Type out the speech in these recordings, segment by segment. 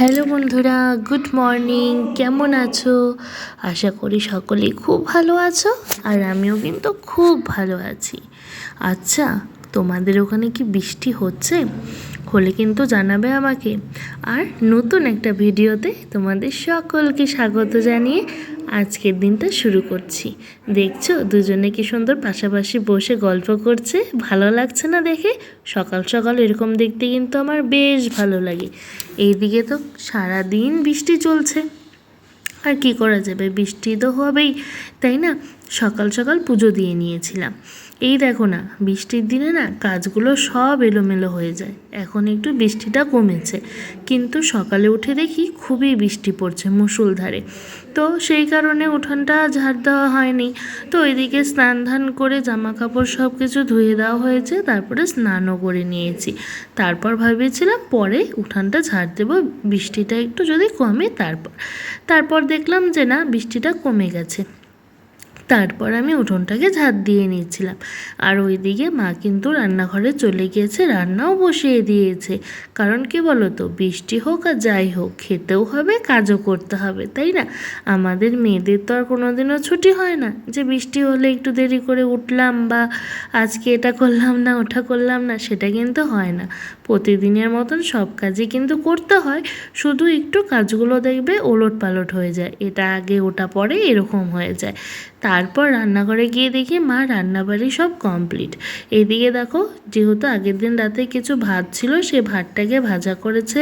Hello বন্ধুরা, good morning. কেমন আছো? আশা করি সকলেই খুব ভালো আছো আর আমিও কিন্তু খুব ভালো আছি। আচ্ছা তোমাদের ওখানে কি বৃষ্টি হচ্ছে? হলে কিন্তু জানাবে আমাকে। আর নতুন একটা ভিডিওতে তোমাদের সকলকে স্বাগত জানিয়ে আজকের দিনটা শুরু করছি। দেখছ, দুজনে কি সুন্দর পাশাপাশি বসে গল্প করছে? ভালো লাগছে না দেখে? সকাল সকাল এরকম দেখতে কিন্তু আমার বেশ ভালো লাগে। এইদিকে তো সারাদিন বৃষ্টি চলছে। আর কি করা যাবে? বৃষ্টি তো হবেই, তাই না? সকাল সকাল পুজো দিয়ে নিয়েছিলাম। এই দেখো না, বৃষ্টির দিনে না কাজগুলো সব এলোমেলো হয়ে যায়। এখন একটু বৃষ্টিটা কমেছে, কিন্তু সকালে উঠে দেখি খুবই বৃষ্টি পড়ছে মুষলধারে। তো সেই কারণে উঠোনটা ঝাড় দেওয়া হয়নি। তো ওইদিকে স্নান ধান করে জামা কাপড় সব কিছু ধুয়ে দেওয়া হয়েছে, তারপরে স্নানও করে নিয়েছি। তারপর ভেবেছিলাম পরে উঠানটা ঝাড় দেবো, বৃষ্টিটা একটু যদি কমে তারপর। তারপর দেখলাম যে না, বৃষ্টিটা কমে গেছে। তারপর আমি উঠোনটাকে ঝাঁট দিয়ে নিয়েছিলাম। আর ওইদিকে মা কিন্তু রান্নাঘরে চলে গিয়েছে, রান্নাও বসিয়ে দিয়েছে। কারণ কি বলো তো বৃষ্টি হোক আর যাই হোক, খেতেও হবে, কাজও করতে হবে, তাই না? আমাদের মেয়েদের তো আর কোনোদিনও ছুটি হয় না যে বৃষ্টি হলে একটু দেরি করে উঠলাম বা আজকে এটা করলাম না, ওটা করলাম না, সেটা কিন্তু হয় না। প্রতিদিনের মতন সব কাজই কিন্তু করতে হয়, শুধু একটু কাজগুলো দেখবে ওলট পালট হয়ে যায়, এটা আগে ওটা পরে এরকম হয়ে যায়। তারপর রান্নাঘরে গিয়ে দেখি মা রান্নাবাড়ি সব কমপ্লিট এদিকে দেখো, যেহেতু আগের দিন রাতে কিছু ভাত ছিল, সে ভাতটাকে ভাজা করেছে,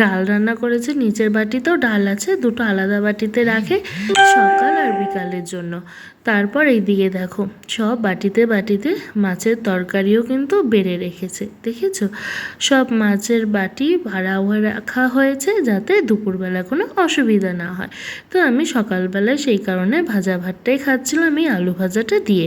ডাল রান্না করেছে, নিচের বাটিতেও ডাল আছে, দুটো আলাদা বাটিতে রাখে সকাল আর বিকালের জন্য। তারপর এই দিকে দেখো, সব বাটিতে বাটিতে মাছের তরকারিও কিন্তু বেড়ে রেখেছে, দেখেছ? সব মাছের বাটি ভাড়া রাখা হয়েছে যাতে দুপুরবেলা কোনো অসুবিধা না হয়। তো আমি সকালবেলায় সেই কারণে ভাজা ভাতটাই খাচ্ছিলাম, এই আলু ভাজাটা দিয়ে।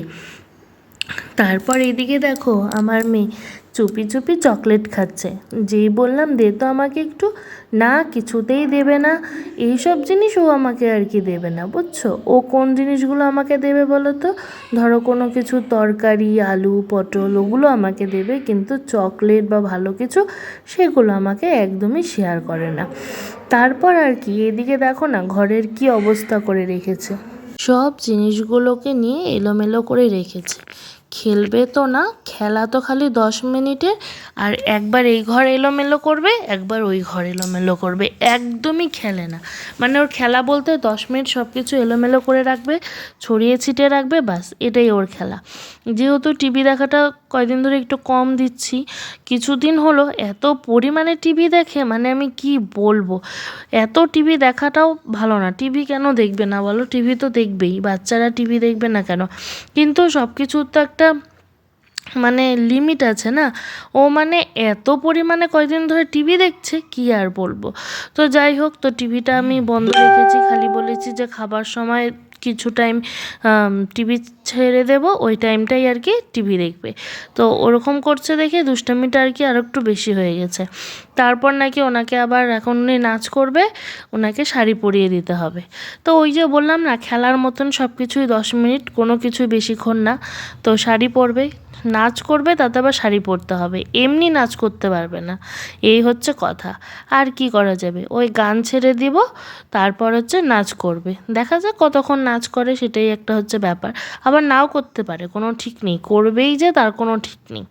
তারপর এদিকে দেখো আমার মেয়ে চুপি চুপি চকলেট খাচ্ছে। যেই বললাম, দে তো আমাকে একটু। না, কিছুতেই দেবে না। এইসব জিনিস ও আমাকে আর কি দেবে না, বুঝছ? ও কোন জিনিসগুলো আমাকে দেবে বলো তো? ধরো কোনো কিছু তরকারি, আলু, পটল, ওগুলো আমাকে দেবে, কিন্তু চকলেট বা ভালো কিছু সেগুলো আমাকে একদমই শেয়ার করে না। তারপর আর কি, এদিকে দেখো না, ঘরের কি অবস্থা করে রেখেছে। সব জিনিসগুলোকে নিয়ে এলোমেলো করে রেখেছে। খেলবে তো না, খেলা তো খালি দশ মিনিটে, আর একবার এই ঘর এলোমেলো করবে, একবার ওই ঘর এলোমেলো করবে, একদমই খেলে না। মানে ওর খেলা বলতে দশ মিনিট সব কিছু এলোমেলো করে রাখবে, ছড়িয়ে ছিটিয়ে রাখবে বাস এটাই ওর খেলা। যেহেতু টিভি দেখাটা কয়দিন ধরে একটু কম দিচ্ছি। কিছুদিন হলো এত পরিমাণে টিভি দেখে মানে আমি কি বলব? এত টিভি দেখাটাও ভালো না। টিভি কেন দেখবে না বলো? টিভি তো দেখবেই, বাচ্চারা টিভি দেখবে না কেন? কিন্তু সব কিছুর তো একটা মানে লিমিট আছে না? ও মানে এত পরিমাণে কয়দিন ধরে টিভি দেখছে, কি আর বলব? তো যাই হোক, তো টিভিটা আমি বন্ধ রেখেছি, খালি বলেছি যে খাবার সময় কিছু টাইম টিভি ছেড়ে দেব, ওই টাইমটাই আর কি টিভি দেখবে। তো ওরকম করছে দেখে দুষ্টামিটা আর কি আর একটু বেশি হয়ে গেছে। তারপর নাকি ওনাকে আবার এখন উনি নাচ করবে, ওনাকে শাড়ি পরিয়ে দিতে হবে। তো ওই যে বললাম না, খেলার মতন সব কিছুই দশ মিনিট, কোনো কিছুই বেশিক্ষণ না। তো শাড়ি পরবে নাচ করবে তাতে আবার শাড়ি পরতে হবে। এমনি নাচ করতে পারবে না। এই হচ্ছে কথা। আর কি করা যাবে? ওই গান ছেড়ে দিব তারপর হচ্ছে নাচ করবে। দেখা যাক কতক্ষণ নাচ করে সেটাই একটা হচ্ছে ব্যাপার। আবার নাও করতে পারে কোনো ঠিক নেই। করবেই যে তার কোনো ঠিক নেই।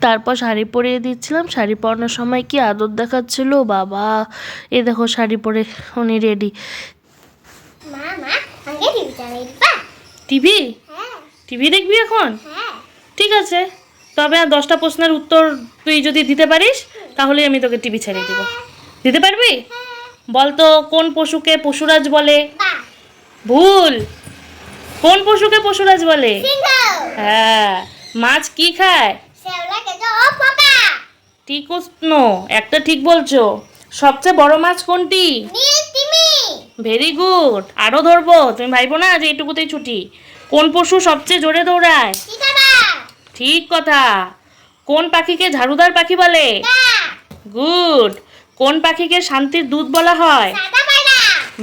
তারপর শাড়ি পরিয়ে দিচ্ছিলাম। শাড়ি পরানোর সময় কি আদর দেখাচ্ছিল? বাবা এ দেখো শাড়ি পরে উনি রেডি টিভি? হ্যাঁ। টিভি দেখবি এখন? হ্যাঁ। ঠিক আছে। তবে আর দশটা প্রশ্নের উত্তর তুই যদি দিতে পারিস তাহলে আমি তোকে টিভি ছেড়ে দিব। দিতে পারবি? বল তো কোন পশুকে পশুরাজ বলে? ভুল। কোন পশুকে পশুরাজ বলে? হ্যাঁ। মাছ কি খায়? ঠিক নো একটা ঠিক বলছো। সবচেয়ে বড় মাছ কোনটি? Very good. আরও ধরবো। তুমি ভাইবো না যে এইটুকুতেই ছুটি। কোন পশু সবচেয়ে জোরে দৌড়ায়? ঠিক কথা। কোন পাখিকে ঝাড়ুদার পাখি বলে? গুড। কোন পাখিকে শান্তির দুধ বলা হয়?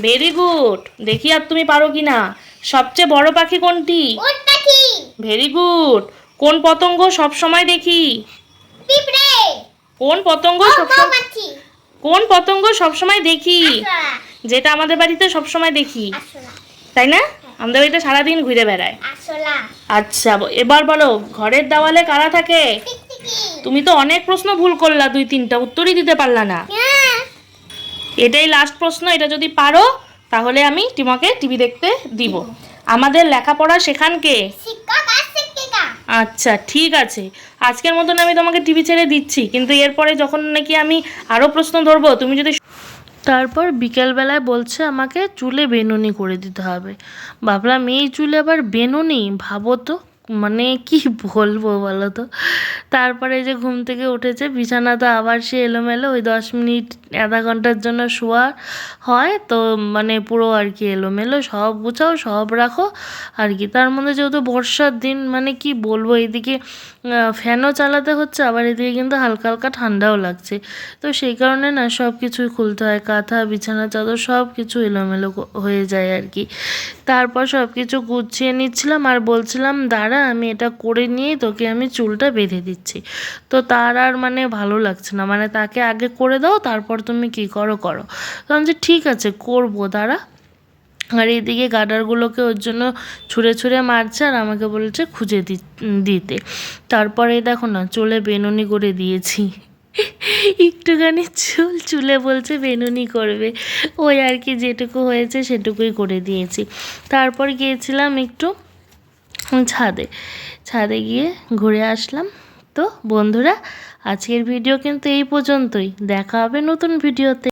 Very good. দেখি আর তুমি পারো কি না সবচেয়ে বড় পাখি কোনটি? Very good. কোন পতঙ্গ সব সময় দেখি? কোন পতঙ্গ সবসময় কোন পতঙ্গ সবসময় দেখি? যেটা আমাদের বাড়িতে সব সময় দেখি তাই না? আমাদের বাড়িতে সারাদিন ঘুরে বেড়ায়। আচ্ছা এবার বলো ঘরের দেওয়ালে কারা থাকে? তুমি তো অনেক প্রশ্ন ভুল করলা দুই তিনটা উত্তরই দিতে পারলা না। হ্যাঁ। এটাই লাস্ট প্রশ্ন এটা যদি পারো তাহলে আমি তোমাকে টিভি দেখতে দিব। আমাদের লেখাপড়া শেখান কে? শিক্ষক আর শিক্ষিকা। আচ্ছা ঠিক আছে। আজকের মতন আমি তোমাকে টিভি ছেড়ে দিচ্ছি কিন্তু এরপরে যখন নাকি আমি আরও প্রশ্ন ধরবো তুমি যদি তারপর বিকেলবেলায় বলছে আমাকে চুলে বেনুনি করে দিতে হবে। ভাবলাম এই চুলে আবার বেনুনি? ভাবো তো। মানে কি বলব বলো তো? তারপরে যে ঘুম থেকে উঠেছে, বিছানা তো আবার সে এলোমেলো, ওই দশ মিনিট, আধা ঘণ্টার জন্য শোয়া হয়, তো মানে পুরো আর কি এলোমেলো, সব গুছাও, সব রাখো, আর কি। তার মধ্যে যেহেতু বর্ষার দিন মানে কি বলব এদিকে ফ্যানও চালাতে হচ্ছে, আবার এদিকে কিন্তু হালকা হালকা ঠান্ডাও লাগছে। তো সেই কারণে না, সব কিছুই খুলতে হয়, কাঁথা, বিছানা, চাদর, সব কিছু এলোমেলো হয়ে যায় আর কি। তারপর সব কিছু গুছিয়ে নিচ্ছিলাম, আর বলছিলাম, দাঁড়া আমি এটা করে নিয়েই তোকে আমি চুলটা বেঁধে দিচ্ছি। তো তার আর মানে ভালো লাগছে না। মানে তাকে আগে করে দাও, তারপর তুমি কি করো করো। তখন যে ঠিক আছে, করব, দাঁড়া। আর এদিকে গাডারগুলোকে ওর জন্য ছুঁড়ে ছুঁড়ে মারছে আর আমাকে বলছে, খুঁজে দিতে। তারপরে দেখো না, চলে বেনুনি করে দিয়েছি। একটুখানি চুল চুলে বলছে, বেনুনি করবে। ওই আর কি যেটুকু হয়েছে, সেটুকুই করে দিয়েছি। তারপর গিয়েছিলাম একটু ছাদে। ছাদে গিয়ে ঘুরে আসলাম। তো বন্ধুরা, আজকের ভিডিও কিন্তু এই পর্যন্তই। দেখা হবে নতুন ভিডিওতে।